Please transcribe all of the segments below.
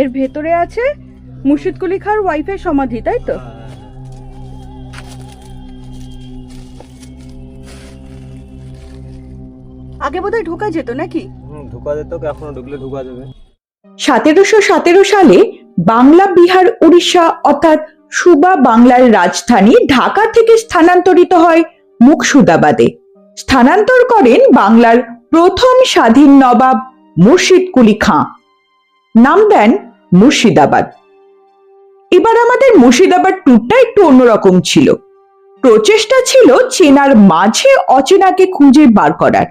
এর ভেতরে আছে মুর্শিদ কুলি খাঁর ওয়াইফের সমাধি তাই তো? আগে বোধহয় ঢোকা যেত নাকি? ঢুকা যেত এখনও ঢুকলে ঢুকা যাবে। সতেরোশো সতেরো সালে বাংলা বিহার উড়িষ্যা অর্থাৎ সুবা বাংলার রাজধানী ঢাকা থেকে স্থানান্তরিত হয় মুকসুদাবাদে। স্থানান্তর করেন বাংলার প্রথম স্বাধীন নবাব মুর্শিদ কুলি খাঁ। নাম দেন মুর্শিদাবাদ। এবার আমাদের মুর্শিদাবাদ ট্যুরটা একটু অন্যরকম ছিল। প্রচেষ্টা ছিল চেনার মাঝে অচেনাকে খুঁজে বার করার।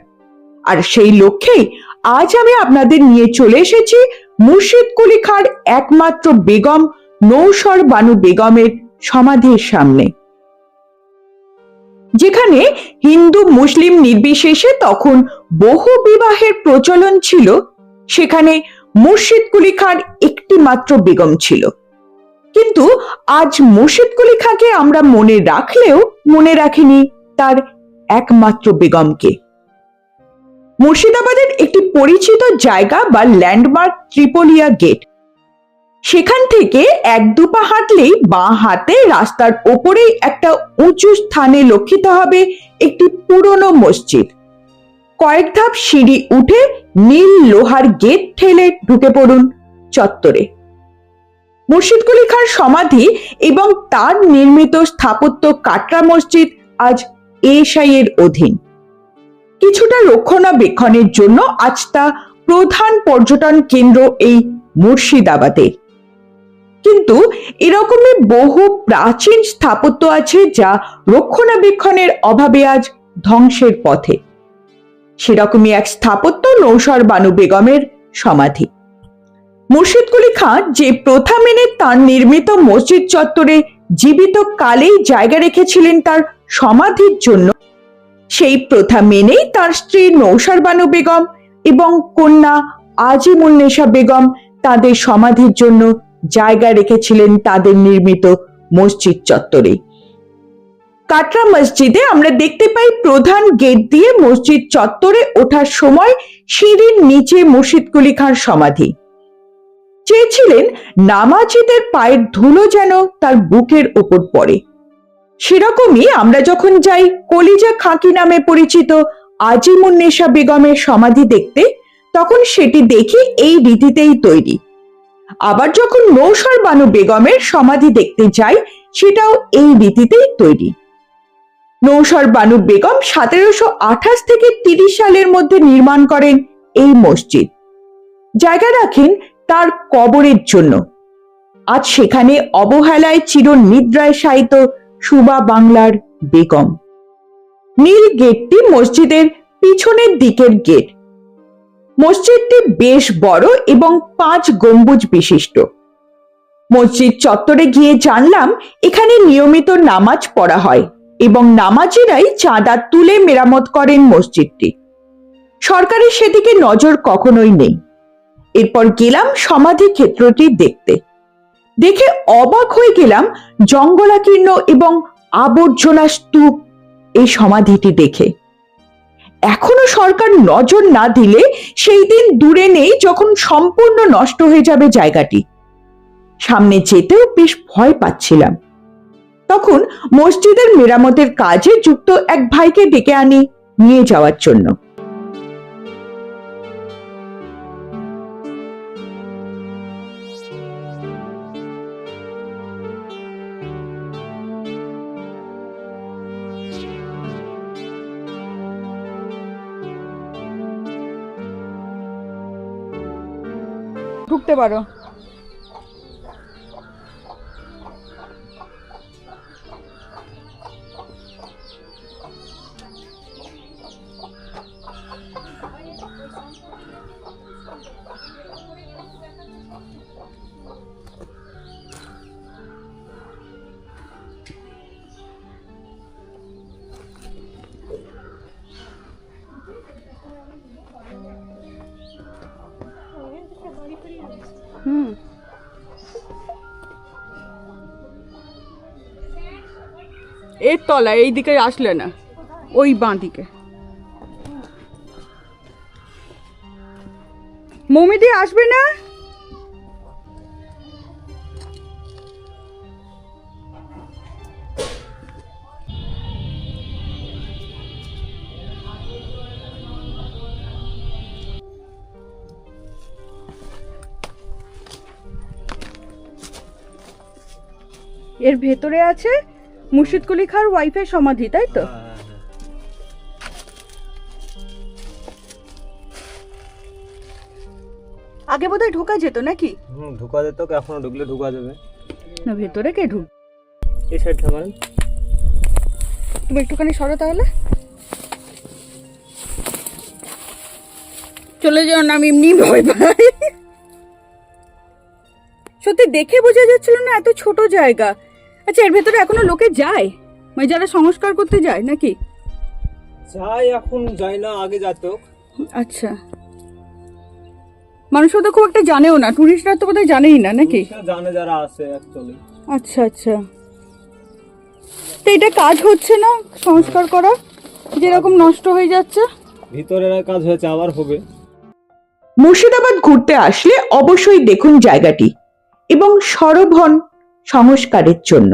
আর সেই লক্ষ্যেই আজ আমি আপনাদের নিয়ে চলে এসেছি মুর্শিদ কুলি খাঁর একমাত্র বেগম নৌসর বানু বেগমের সমাধির সামনে। যেখানে হিন্দু মুসলিম নির্বিশেষে তখন বহু বিবাহের প্রচলন ছিল। সেখানে মুর্শিদ কুলি খাঁর একটি মাত্র বেগম ছিল। কিন্তু আজ মুর্শিদ কুলি খাঁকে আমরা মনে রাখলেও মনে রাখিনি তার একমাত্র বেগমকে। মুর্শিদাবাদের একটি পরিচিত জায়গা বা ল্যান্ডমার্ক ত্রিপোলিয়া গেট। সেখান থেকে এক দুপা হাঁটলেই বাঁ হাতে রাস্তার ওপরেই একটা উঁচু স্থানে লক্ষিত হবে একটি পুরনো মসজিদ। কয়েক ধাপ সিঁড়ি উঠে নীল লোহার গেট ঠেলে ঢুকে পড়ুন চত্বরে। মুর্শিদকুলি খাঁর সমাধি এবং তার নির্মিত স্থাপত্য কাটরা মসজিদ আজ এর অধীন। কিছুটা রক্ষণাবেক্ষণের জন্য আজ তা প্রধান পর্যটন কেন্দ্র এই মুর্শিদাবাদের কিন্তু এরকমই বহু প্রাচীন স্থাপত্য আছে যা রক্ষণাবেক্ষণের অভাবে আজ ধ্বংসের পথে। সেরকমই এক স্থাপত্য নৌসর বানু বেগমের সমাধি। মুর্শিদকুলি খাঁ যে প্রথা মেনে তার নির্মিত মসজিদ চত্বরে জীবিত কালেই জায়গা রেখেছিলেন তার সমাধির জন্য, সেই প্রথা মেনেই তার স্ত্রী নৌসার বানু বেগম এবং কন্যা আজিমুল নেশা বেগম তাদের সমাধির জন্য জায়গা রেখেছিলেন তাদের নির্মিত মসজিদ চত্বরে। কাটরা মসজিদে আমরা দেখতে পাই প্রধান গেট দিয়ে মসজিদ চত্বরে ওঠার সময় সিঁড়ির নিচে মুর্শিদকুলি খাঁর সমাধি। চেয়েছিলেন নামাজিদের পায়ের ধুলো যেন তার বুকের ওপর পড়ে। সেরকমই আমরা যখন যাই কলিজা খাঁকি নামে পরিচিত আজিমুন্নেশা বেগমের সমাধি দেখতে, তখন সেটি দেখি এই রীতিতেই তৈরি। আবার যখন নৌসর বানু বেগমের সমাধি দেখতে যাই, সেটাও এই রীতিতেই তৈরি। নৌসর বানু বেগম সতেরোশো আঠাশ থেকে তিরিশ সালের মধ্যে নির্মাণ করেন এই মসজিদ। জায়গা রাখেন তার কবরের জন্য। আজ সেখানে অবহেলায় চির নিদ্রায় শায়িত সুবা বাংলার বেগম। নীল গেটটি মসজিদের পিছনের দিকের গেট। মসজিদটি বেশ বড় এবং পাঁচ গম্বুজ বিশিষ্ট। মসজিদ চত্বরে গিয়ে জানলাম, এখানে নিয়মিত নামাজ পড়া হয়। এবং নামাজিরাই চাঁদা তুলে মেরামত করেন মসজিদটি। সরকারের সেদিকে নজর কখনোই নেই। এরপর গেলাম সমাধি ক্ষেত্রটি দেখতে। দেখে অবাক হয়ে গেলাম জঙ্গলাকীর্ণ এবং আবর্জনা স্তূপ এই সমাধিটি দেখে। এখনও সরকার নজর না দিলে সেই দিন দূরে নেই যখন সম্পূর্ণ নষ্ট হয়ে যাবে জায়গাটি। সামনে যেতেও বেশ ভয় পাচ্ছিলাম। তখন মসজিদের মেরামতের কাজে যুক্ত এক ভাইকে ডেকে আনি নিয়ে যাওয়ার জন্য। ঢুকতে পারো। এর তলায়, এই দিকে আসলে না, ওই বাঁ দিকে। মমিদি, আসবে না? এর ভেতরে আছে? মুর্শিদ কুলি খার ওয়াইফের সমাধি তাই তো? আগে বোধহয় ঢোকা যেত নাকি? হুম ঢোকা যেত এখনও ঢুকলে ঢোকা যাবে। না ভেতরে কে ঢুক এই সাইড থামারেন তুমি একটুখানি সরো তাহলে। চলে যাও না আমি এমনি ভয় পাই। সত্যি দেখে বোঝা যাচ্ছিল না এত ছোট জায়গা। আচ্ছা এর ভেতরে এখনও লোকে যায়? মানে যারা সংস্কার করতে যায় নাকি? যায় এখন যায় না আগে যেত আচ্ছা। মানুষ তো খুব একটা জানেও না টুরিস্টরা তো বোধহয় জানেই না নাকি? জানে যারা আছে অ্যাকচুয়ালি আচ্ছা আচ্ছা। তো এটা কাজ হচ্ছে না সংস্কার করা? যেরকম নষ্ট হয়ে যাচ্ছে? ভিতরের কাজ হয়েছে আবার হবে। মুর্শিদাবাদ ঘুরতে আসলে অবশ্যই দেখুন জায়গাটি। এবং সরব হন সংস্কারের জন্য।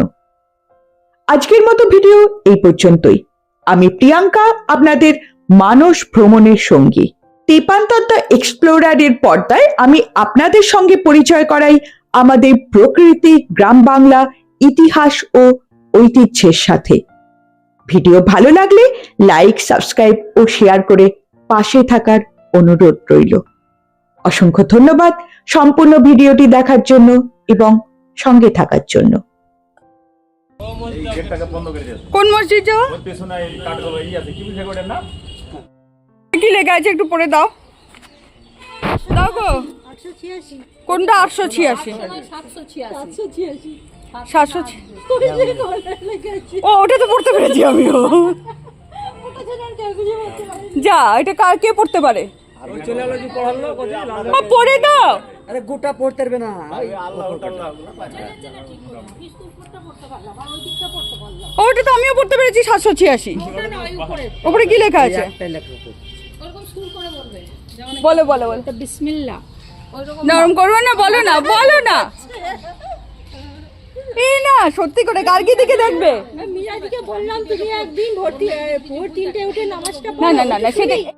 আজকের মতো ভিডিও এই পর্যন্তই। আমি প্রিয়াঙ্কা, আপনাদের মানস ভ্রমণের সঙ্গী। তেপান্তত্তা এক্সপ্লোরারের পর্দায় আমি আপনাদের সঙ্গে পরিচয় করাই আমাদের প্রকৃতি, গ্রাম বাংলা, ইতিহাস ও ঐতিহ্যের সাথে। ভিডিও ভালো লাগলে লাইক, সাবস্ক্রাইব ও শেয়ার করে পাশে থাকার অনুরোধ রইল। অসংখ্য ধন্যবাদ সম্পূর্ণ ভিডিওটি দেখার জন্য এবং সঙ্গে থাকার জন্য। কোন মসজিদ যাও কি লেখা আছে একটু পড়ে দাও। দাও গো। কোনটা আটশো ছিয়াশি? ও, ওটা তো পড়তে পেরেছি আমিও। যা, এটা কে পড়তে পারে? পড়ে দাও আরে গোটা পড়তে পারবে না। ওটা তো আমিও পড়তে পেরেছি সাতশো ছিয়াশি। ওপরে কি লেখা আছে। বলো বলো বলো। বিসমিল্লা নরম করবে না বলো না বলো না। এই না সত্যি করে কি দিকে দেখবে? মিরাদিকে বললাম তুমি একদিন ভর্তি ভোর তিনটে উঠে নামাজটা না না না না সেটা